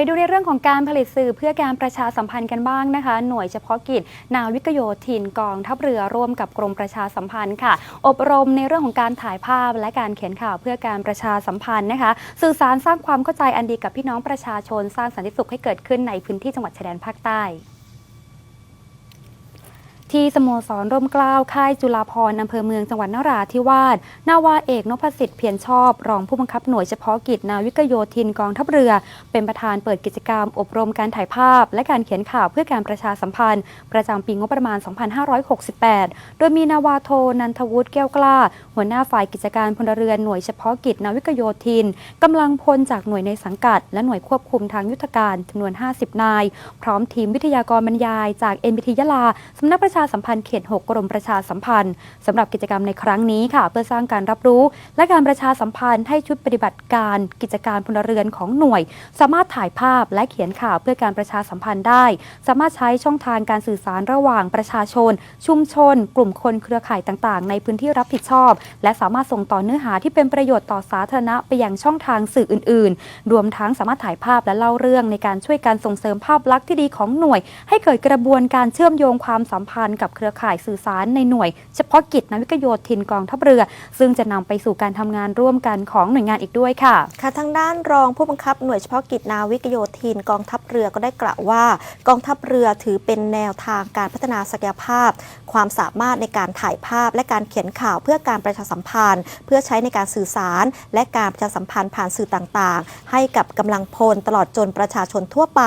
ไปดูในเรื่องของการผลิตสื่อเพื่อการประชาสัมพันธ์กันบ้างนะคะ หน่วยเฉพาะกิจ นาวิกโยธินกองทัพเรือร่วมกับกรมประชาสัมพันธ์ค่ะ อบรมในเรื่องของการถ่ายภาพและการเขียนข่าวเพื่อการประชาสัมพันธ์นะคะ สื่อสารสร้างความเข้าใจอันดีกับพี่น้องประชาชนสร้างสันติสุขให้เกิดขึ้นในพื้นที่จังหวัดชายแดนภาคใต้ ที่สโมสรร่มเกล้าค่ายจุฬาภรณ์อำเภอเมืองจังหวัดนราธิวาสนาวาเอกนพสิทธิ์เพียรชอบ รองผู้บังคับหน่วยเฉพาะกิจนาวิกโยธินกองทัพเรือ เป็นประธานเปิดกิจกรรม อบรมการถ่ายภาพ และการเขียนข่าวเพื่อการประชาสัมพันธ์ ประจำปีงบประมาณ 2568 โดยมีนาวาโทนันทวุฒิแก้วกล้า หัวหน้าฝ่ายกิจการพลเรือนหน่วยเฉพาะกิจนาวิกโยธินกำลังพลจากหน่วยในสังกัด และหน่วยควบคุมทางยุทธการจำนวน 50 นาย พร้อมทีมวิทยากรบรรยายจาก NBT ยะลาสำนักประชาาสัมพันธ์เขต 6 กรมประชาสัมพันธ์สำหรับกิจกรรมในครั้งนี้ค่ะ เพื่อสร้างการรับรู้ และการประชาสัมพันธ์ให้ชุดปฏิบัติการกิจการพลเรือนของหน่วย สามารถถ่ายภาพและเขียนข่าวเพื่อการประชาสัมพันธ์ได้ สามารถใช้ช่องทางการสื่อสารระหว่างประชาชน ชุมชน กลุ่มคนเครือข่ายต่างๆ ในพื้นที่รับผิดชอบ และสามารถส่งต่อเนื้อหาที่เป็นประโยชน์ต่อสาธารณะไปยังช่องทางสื่ออื่น ๆ รวมทั้งสามารถถ่ายภาพและเล่าเรื่องในการช่วยการส่งเสริมภาพลักษณ์ที่ดีของหน่วย ให้เกิดกระบวนการเชื่อมโยงความสัมพันธ์กับเครือข่ายสื่อสารในหน่วย เฉพาะกิจนาวิกโยธินกองทัพเรือ ซึ่งจะนำไปสู่การทำงานร่วมกันของหน่วยงานอีกด้วยค่ะ ค่ะทางด้านรองผู้บังคับหน่วยเฉพาะกิจนาวิกโยธินกองทัพเรือก็ได้กล่าวว่า กองทัพเรือถือเป็นแนวทางการพัฒนาศักยภาพ ความสามารถในการถ่ายภาพและการเขียนข่าวเพื่อการประชาสัมพันธ์ เพื่อใช้ในการสื่อสาร และการประชาสัมพันธ์ผ่านสื่อต่างๆ ให้กับกำลังพลตลอดจนประชาชนทั่วไป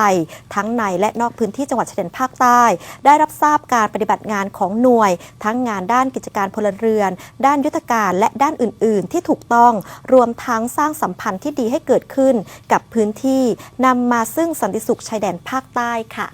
ทั้งในและนอกพื้นที่จังหวัดชายแดนภาคใต้ ได้รับทราบการปฏิบัติงานของหน่วย ทั้งงานด้านกิจการพลเรือน ด้านยุทธการและด้านอื่น ๆ ที่ถูกต้อง รวมทั้งสร้างสัมพันธ์ที่ดีให้เกิดขึ้นกับพื้นที่นำมาซึ่งสันติสุขชายแดนภาคใต้ค่ะ